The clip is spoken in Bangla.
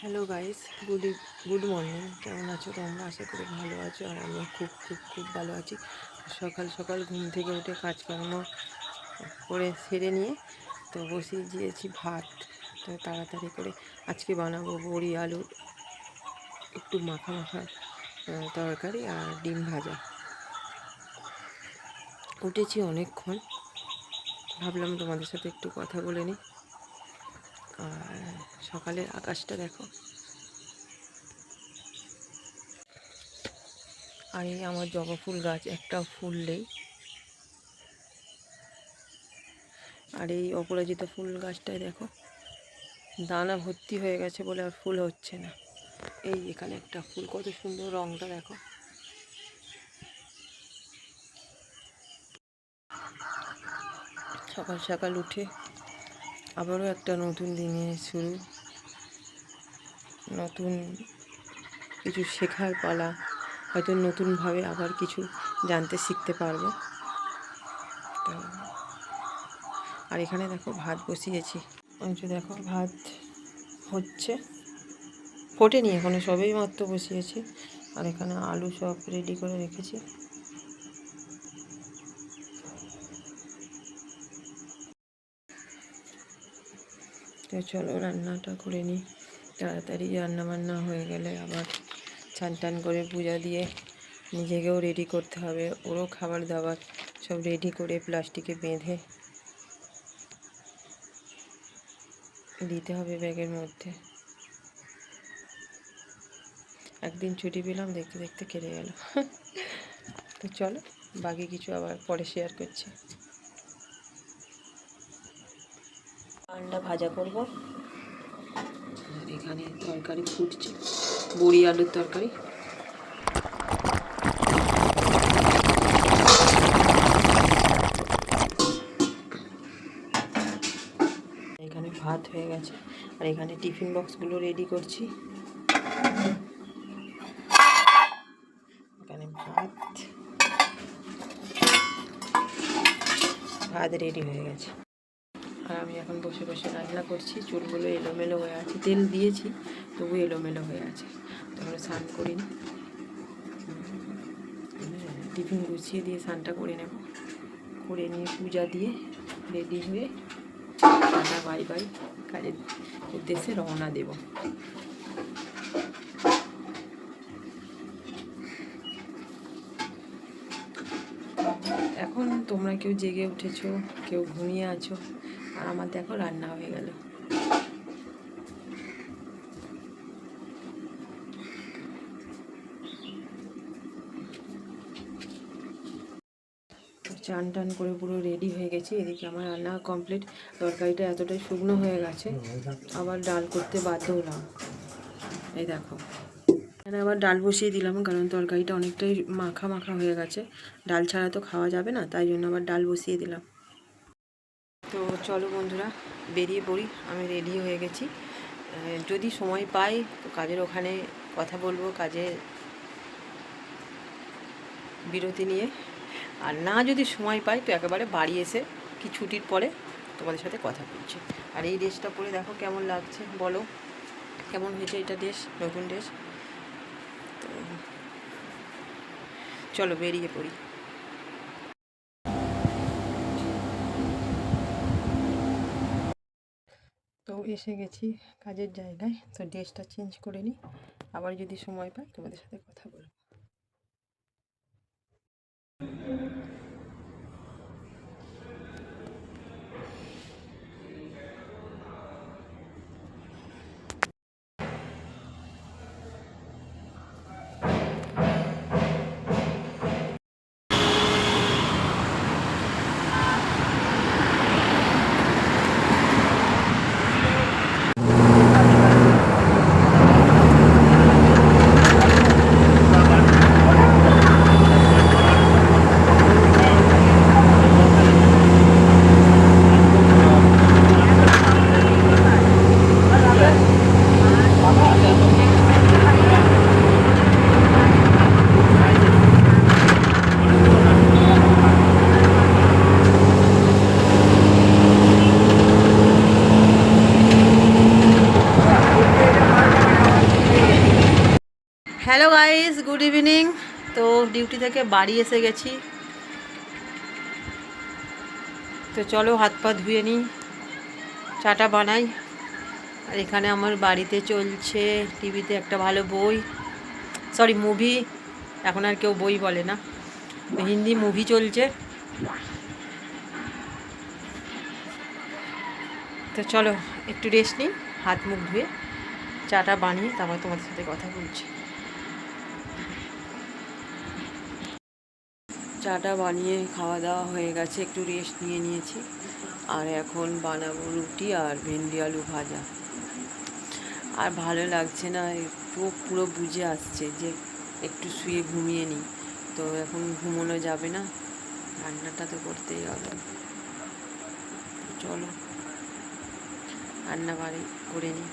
Hello guys good good morning কেমন আছো তোমরা? আশা করি ভালো আছো আর আমিও খুব খুব খুব ভালো আছি। সকাল সকাল ঘুম থেকে উঠে কাজকর্ম করে সেরে নিয়ে তো বসিয়ে দিয়েছি ভাত। তো তাড়াতাড়ি করে আজকে বানাবো বড়ি, আলু, একটু মাখা মাখা তরকারি আর ডিম ভাজা। উঠেছি অনেকক্ষণ। ভাবলাম তোমাদের সাথে একটু কথা বলে নিই। আর সকালের আকাশটা দেখো। আর এই আমার জবা ফুল গাছ, একটা ফুল নেই। আর এই অপরাজিতা ফুল গাছটায় দেখো, দানা ভর্তি হয়ে গেছে বলে আর ফুল হচ্ছে না। এই এখানে একটা ফুল, কত সুন্দর রংটা দেখো। সকাল সকাল উঠে আবারও একটা নতুন দিনের শুরু। নতুন কিছু শেখার পালা, হয়তো নতুনভাবে আবার কিছু জানতে শিখতে পারব। তো, আর এখানে দেখো ভাত বসিয়েছি। অংশ দেখো ভাত হচ্ছে। ফোটেনি এখানে, সবেই মাত্র বসিয়েছি। আর এখানে আলু সব রেডি করে রেখেছি। তো চলো রান্নাটা করে নিই। তাড়াতাড়ি রান্না বান্না হয়ে গেলে আবার চান টান করে পূজা দিয়ে নিজেকেও রেডি করতে হবে। ওরও খাবার দাবার সব রেডি করে প্লাস্টিকে বেঁধে দিতে হবে ব্যাগের মধ্যে। একদিন ছুটি পেলাম, দেখতে দেখতে কেটে গেল। তো চলো বাকি কিছু আবার পরে শেয়ার করছি। আন্ডা ভাজা করব। আর এখানে তরকারি ফুটছে বড়ি আলুর তরকারি। এখানে ভাত হয়ে গেছে আর এখানে টিফিন বক্সগুলো রেডি করছি। এখানে ভাত। ভাত রেডি হয়ে গেছে। আর আমি এখন বসে বসে রান্না করছি। চুলগুলো এলোমেলো হয়ে আছে। তেল দিয়েছি, তবু এলোমেলো হয়ে আছে। তখন স্নান করিনি টিফিন গুছিয়ে দিয়ে স্নানটা করে নেব। করে নিয়ে পূজা দিয়ে রেডি হয়ে টাটা বাই বাই কাজের উদ্দেশ্যে রওনা দেব। এখন তোমরা কেউ জেগে উঠেছো, কেউ ঘুমিয়ে আছো আর আমার দেখো রান্না হয়ে গেল। চান টান করে পুরো রেডি হয়ে গেছি, এদিকে আমার রান্না কমপ্লিট তরকারিটা এতটাই শুকনো হয়ে গেছে, আবার ডাল করতে বাধ্য হলাম। এই দেখো। এখানে আবার ডাল বসিয়ে দিলাম, কারণ তরকারিটা অনেকটাই মাখা মাখা হয়ে গেছে। ডাল ছাড়া তো খাওয়া যাবে না, তাই জন্য আবার ডাল বসিয়ে দিলাম। তো চলো বন্ধুরা, বেরিয়ে পড়ি, আমি রেডি হয়ে গেছি। যদি সময় পাই, তো কাজের ওখানে কথা বলব, কাজে বিরতি নিয়ে। আর না যদি সময় পাই, তো একেবারে বাড়ি এসে কি ছুটির পরে তোমাদের সাথে কথা বলছি। আর এই ড্রেসটা পরে দেখো কেমন লাগছে, বলো। কেমন হয়েছে এটা ড্রেস, নতুন ড্রেস? তো চলো, বেরিয়ে পড়ি তো এসে গেছি কাজের জায়গায়, তো ড্রেসটা চেঞ্জ করে নিই। আবার যদি সময় পাই তোমাদের সাথে কথা বলব। হ্যালো গাইস গুড ইভিনিং তো ডিউটি থেকে বাড়ি এসে গেছি। তো চলো হাত পা ধুয়ে নিই, চাটা বানাই। আর এখানে আমার বাড়িতে চলছে টিভিতে একটা ভালো বই। সরি মুভি এখন আর কেউ বই বলে না। হিন্দি মুভি চলছে। তো চলো একটু রেস্ট নিই, হাত মুখ ধুয়ে, চাটা বানিয়ে তারপর তোমাদের সাথে কথা বলছি। চাটা বানিয়ে খাওয়া দাওয়া হয়ে গেছে, একটু রেস্ট নিয়ে নিয়েছি। আর এখন বানাবো রুটি আর ভেন্ডি আলু ভাজা। আর ভালো লাগছে না চোখ পুরো বুঝে আসছে যে একটু শুয়ে ঘুমিয়ে নিই। তো এখন ঘুমোনো যাবে না, রান্নাটা তো করতেই হবে। চলো রান্না বাড়ি করে নিই।